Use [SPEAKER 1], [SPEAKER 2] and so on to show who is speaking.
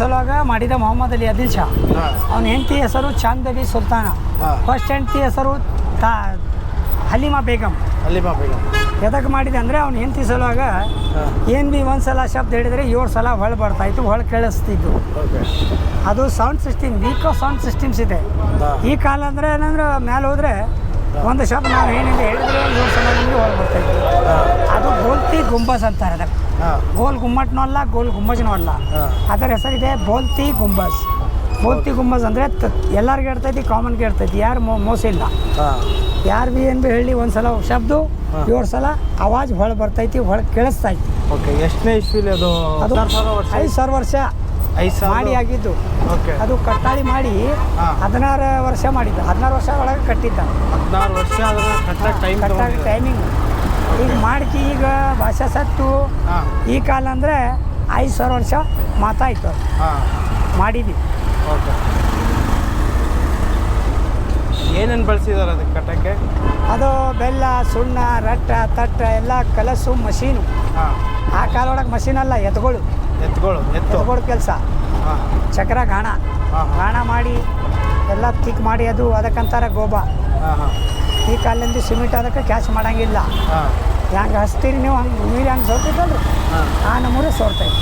[SPEAKER 1] ಸಲುವಾಗ ಮಾಡಿದ ಮೊಹಮ್ಮದ್ ಅಲಿ ಅದಿಲ್ ಶಾ. ಅವನ ಹೆಂಡತಿ ಹೆಸರು ಚಾಂದ್ ಅಲಿ ಸುಲ್ತಾನ ಫಸ್ಟ್ ಹೆಂಡತಿ ಹೆಸರು ತಾ ಹಲೀಮಾ ಬೇಗಂ.
[SPEAKER 2] ಹಲೀಮಾ ಬೇಗಂ.
[SPEAKER 1] ಎದಕ್ಕೆ ಮಾಡಿದೆ ಅಂದರೆ ಅವ್ನು ಹೆಂಡತಿ ಸಲುವಾಗ ಏನು ಬಿ ಒಂದು ಸಲ ಶಬ್ದ ಹೇಳಿದರೆ ಏಳು ಸಲ ಹೊಳೆ ಬರ್ತಾಯಿತ್ತು ಹೊಳೆ ಕೇಳಿಸ್ತಿದ್ದು. ಅದು ಸೌಂಡ್ ಸಿಸ್ಟಮ್ ವೀಕೋ ಸೌಂಡ್ ಸಿಸ್ಟಮ್ಸ್ ಇದೆ. ಈ ಕಾಲ ಅಂದರೆ ಏನಂದ್ರೆ ಮೇಲೆ ಹೋದರೆ ಒಂದು ಶಬ್ದ ನಾವು ಏನಿದೆ ಹೇಳಿದ್ರೆ ಏಳು ಸಲ ಗುಂಬಸ್ ಅಂತಾರೆ ಅದಕ್ಕೆ. ಗೋಲ್ ಗುಮ್ಮಟ್ನೂ ಅಲ್ಲ ಗೋಲ್ ಗುಂಬಜ್ನೂ ಅಲ್ಲ. ಅದರ ಹೆಸರಿದೆ ಬೋಲ್ತಿ ಗುಂಬಸ್. ಬೋಲ್ತಿ ಗುಂಬಸ್ ಅಂದರೆ ಎಲ್ಲರಿಗೂ ಇರ್ತೈತಿ ಕಾಮನ್ಗೆ ಇರ್ತೈತಿ ಯಾರು ಮೋ ಮೋಸ ಇಲ್ಲ. ಯಾರು ಭೀ ಏನು ಭೀ ಹೇಳಿ ಒಂದು ಸಲ ಶಬ್ದ. ಏಳು ಸಲ ಆವಾಜ್ ಹೊಳ ಬರ್ತೈತಿ ಹೊಳ ಕೇಳಿಸ್ತೈತಿ
[SPEAKER 2] ಓಕೆ ಎಷ್ಟನೇ ಇಸ್ವಿಲಿ ಅದು?
[SPEAKER 1] ಐದು ಸಾವಿರ ವರ್ಷ.
[SPEAKER 2] ಐದು
[SPEAKER 1] ಮಾಡಿ ಆಗಿದ್ದು.
[SPEAKER 2] ಓಕೆ.
[SPEAKER 1] ಅದು ಕಟ್ಟಾಳಿ ಮಾಡಿ. ಹದಿನಾರು ವರ್ಷ ಮಾಡಿದ್ದು. ಹದಿನಾರು ವರ್ಷ ಒಳಗೆ ಕಟ್ಟಿದ್ದ.
[SPEAKER 2] ಹದಿನಾರು ವರ್ಷ
[SPEAKER 1] ಟೈಮಿಂಗ್ ಈಗ ಮಾಡ್ಕಿ ಈಗ ಭಾಷೆ ಸತ್ತು. ಈ ಕಾಲ ಅಂದರೆ ಐದು ಸಾವಿರ ವರ್ಷ ಮಾತಾಯ್ತು. ಮಾಡಿದ್ವಿ.
[SPEAKER 2] ಓಕೆ. ಏನೇನು ಬಳಸಿದಾರೆ ಅದಕ್ಕೆ ಕಟ್ಟಕ್ಕೆ?
[SPEAKER 1] ಅದು ಬೆಲ್ಲ ಸುಣ್ಣ ರಟ್ಟ ತಟ್ಟ ಎಲ್ಲ ಕಲಸು ಮಷೀನು. ಆ ಕಾಲ ಒಳಗೆ ಮಷೀನ್ ಅಲ್ಲ ಎತ್ಗಳು.
[SPEAKER 2] ಎತ್ತುಗಳು ಎತ್ತು.
[SPEAKER 1] ಎತ್ಗಳು ಕೆಲಸ. ಚಕ್ರ ಗಾಣ. ಗಾಣ ಮಾಡಿ ಎಲ್ಲ ತಿಕ್ ಮಾಡಿ ಅದು ಅದಕ್ಕಂತಾರೆ ಗೋಬಾ. ಈ ಕಾಲದಿಂದ ಸಿಮೆಂಟ್ ಅದಕ್ಕೆ ಕ್ಯಾಚ್ ಮಾಡಂಗಿಲ್ಲ. ಹೆಂಗೆ ಹಚ್ತೀರಿ ನೀವು? ಹಂಗೆ ನೀರು ಹೆಂಗೆ ಸೋರ್ತೈತಲ್ರಿ ಆ ನಮೂನೆ ಸೋರ್ತೈತಿ.